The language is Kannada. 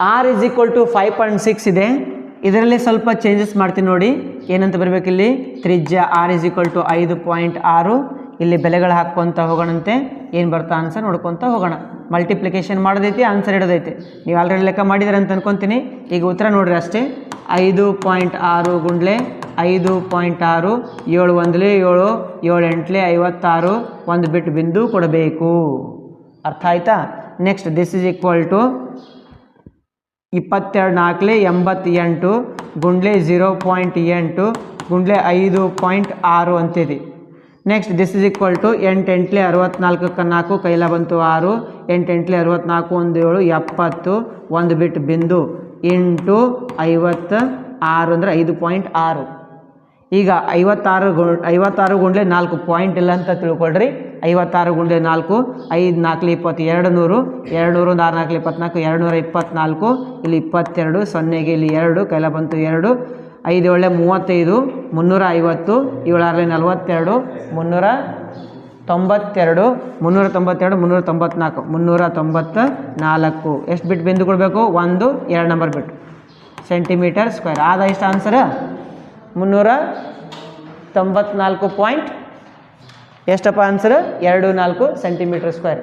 R is equal to five point six ಇದೆ. ಇದರಲ್ಲಿ ಸ್ವಲ್ಪ ಚೇಂಜಸ್ ಮಾಡ್ತೀನಿ ನೋಡಿ. ಏನಂತ ಬರಬೇಕಿಲ್ಲಿ ತ್ರಿಜ್ಯ ಆರ್ ಇಸ್ ಈಕ್ವಲ್ ಟು ಐದು ಪಾಯಿಂಟ್ ಆರು. ಇಲ್ಲಿ ಬೆಲೆಗಳು ಹಾಕ್ಕೊತ ಹೋಗೋಣಂತೆ. ಏನು ಬರ್ತಾ ಆನ್ಸರ್ ನೋಡ್ಕೊತ ಹೋಗೋಣ. ಮಲ್ಟಿಪ್ಲಿಕೇಶನ್ ಮಾಡೋದೈತಿ ಆನ್ಸರ್ ಇಡೋದೈತಿ. ನೀವು ಆಲ್ರೆಡಿ ಲೆಕ್ಕ ಮಾಡಿದ್ರೆ ಅಂತ ಅನ್ಕೊತೀನಿ. ಈಗ ಉತ್ತರ ನೋಡ್ರಿ ಅಷ್ಟೇ. ಐದು ಪಾಯಿಂಟ್ ಆರು ಗುಂಡ್ಲೆ, ಐದು ಪಾಯಿಂಟ್ ಆರು, ಏಳು ಒಂದಲೇ, ಏಳು ಏಳು ಎಂಟ್ಲೆ ಐವತ್ತಾರು, ಒಂದು ಬಿಟ್ಟು ಬಿಂದು ಕೊಡಬೇಕು. ಅರ್ಥ ಆಯ್ತಾ? Next this is equal to ಇಪ್ಪತ್ತೆರಡು ನಾಲ್ಕಲೆ ಎಂಬತ್ತೆಂಟು, ಗುಂಡ್ಲೆ ಝೀರೋ ಪಾಯಿಂಟ್ ಎಂಟು, ಗುಂಡ್ಲೆ ಐದು ಪಾಯಿಂಟ್ ಆರು ಅಂತಿದೆ. Next this is equal to ಎಂಟು ಎಂಟ್ಲೆ ಅರವತ್ನಾಲ್ಕಕ್ಕೆ ನಾಲ್ಕು ಕೈಲ ಬಂತು ಆರು ಎಂಟೆಂಟ್ಲೆ ಅರವತ್ನಾಲ್ಕು, ಒಂದು ಏಳು, ಎಪ್ಪತ್ತು, ಒಂದು ಬಿಟ್ಟು ಬಿಂದು ಎಂಟು ಐವತ್ತು ಆರು ಅಂದರೆ ಐದು ಪಾಯಿಂಟ್ ಆರು. ಈಗ ಐವತ್ತಾರು ಗು, ಐವತ್ತಾರು ಗುಂಡ್ಲೆ ನಾಲ್ಕು ಪಾಯಿಂಟ್ ಇಲ್ಲ ಅಂತ ತಿಳ್ಕೊಳ್ರಿ. ಐವತ್ತಾರು ಗುಂಡ್ಲೆ ನಾಲ್ಕು, ಐದು ನಾಲ್ಕು ಇಪ್ಪತ್ತು ಎರಡು ನೂರು ಎರಡು ನೂರು ಒಂದು ಆರು ನಾಲ್ಕು ಇಪ್ಪತ್ನಾಲ್ಕು ಎರಡು ನೂರ ಇಪ್ಪತ್ನಾಲ್ಕು, ಇಲ್ಲಿ ಇಪ್ಪತ್ತೆರಡು, ಸೊನ್ನೆಗೆ ಇಲ್ಲಿ ಎರಡು, ಕೈಲ ಬಂತು ಎರಡು, ಐದು ಏಳೆ ಮೂವತ್ತೈದು, ಮುನ್ನೂರ ಐವತ್ತು ಏಳಾರಲ್ಲಿ ನಲವತ್ತೆರಡು, ಮುನ್ನೂರ ತೊಂಬತ್ತೆರಡು ಮುನ್ನೂರ ತೊಂಬತ್ತೆರಡು, ಮುನ್ನೂರ ತೊಂಬತ್ನಾಲ್ಕು, ಮುನ್ನೂರ ತೊಂಬತ್ತ ನಾಲ್ಕು ಎಷ್ಟು ಬಿಟ್ಟು ಬಿಂದು ಕೊಡಬೇಕು ಒಂದು, ಎರಡು ನಂಬರ್ ಬಿಟ್ಟು ಸೆಂಟಿಮೀಟರ್ ಸ್ಕ್ವೇರ್ ಆದ ಇಷ್ಟು ಆನ್ಸರ್ ಮುನ್ನೂರ ತೊಂಬತ್ನಾಲ್ಕು ಪಾಯಿಂಟ್ ಎಷ್ಟಪ್ಪ ಆನ್ಸರ್ ಎರಡು ನಾಲ್ಕು ಸೆಂಟಿಮೀಟರ್ ಸ್ಕ್ವೇರ್